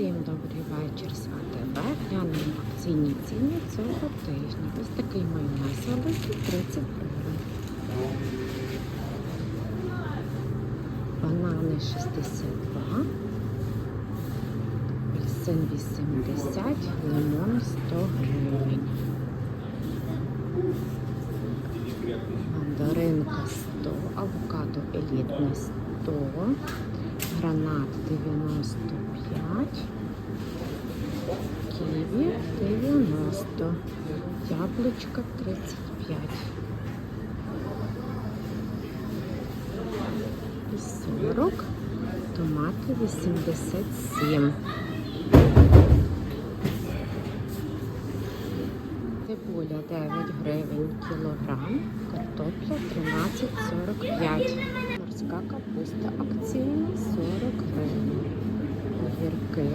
Всім добрий вечір АТБ. Глянемо акційні ціни цього тижня. Ось такий майонез великий 30 гривень. Банани 62, апельсин 80, лимон 100 гривень. Мандаринка 100, авокадо елітне 100, гранат 95, ківі 90, яблучко 35. І 40, томати 87. Цибуля 9 гривень кілограм, картопля 13,45. Морська капуста акційна 40 гривень. Огірки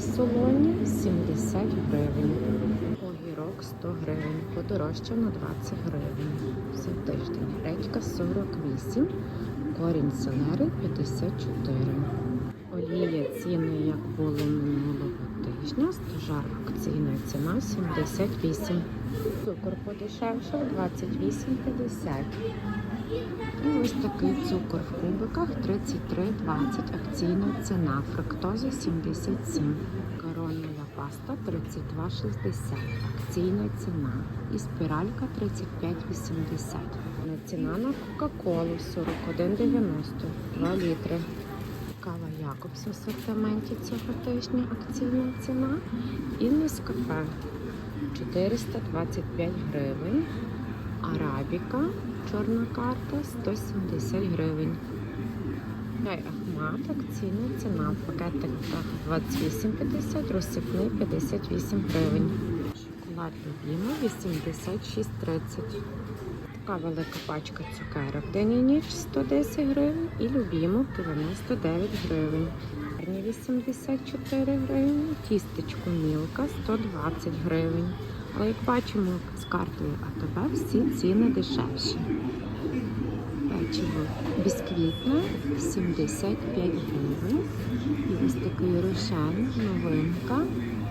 солоні 70 гривень. Огірок 100 гривень, подорожчав на 20 гривень. За тиждень. Редька 48, корінь селери 54. Олія ціни, як було минулого тижня. Стожар акційна ціна 78. Цукор подешевшав 28,50. І ось такий цукор в кубиках 33,20. Акційна ціна. Фруктоза 77. Коронова паста 32,60. Акційна ціна. І спіралька 35,80. Ціна на Кока-Колу 41,90. 2 літри. Кава Якобс в асортименті цього тижня акційна ціна. І Нескафе 425 гривень. Арабіка чорна карта 170 гривень. Чай Ахмат акційна ціна в пакетиках 28,50, розсипний 58 гривень. Шоколад Любімо 86,30. Така велика пачка цукерок. День і ніч 110 гривень і любімо 99 гривень. Гарні 84 гривні, тістечко мілка 120 гривень. Але як бачимо з картою АТБ всі ціни дешевші. Печиво бісквітне 75 гривень. І ось такий рошен, новинка.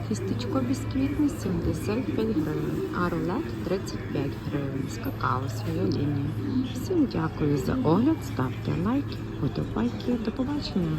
Тістечко бісквітне 75 гривень, а рулет 35 гривень з какао свою лінію. Всім дякую за огляд, ставте лайки, подобайки. До побачення!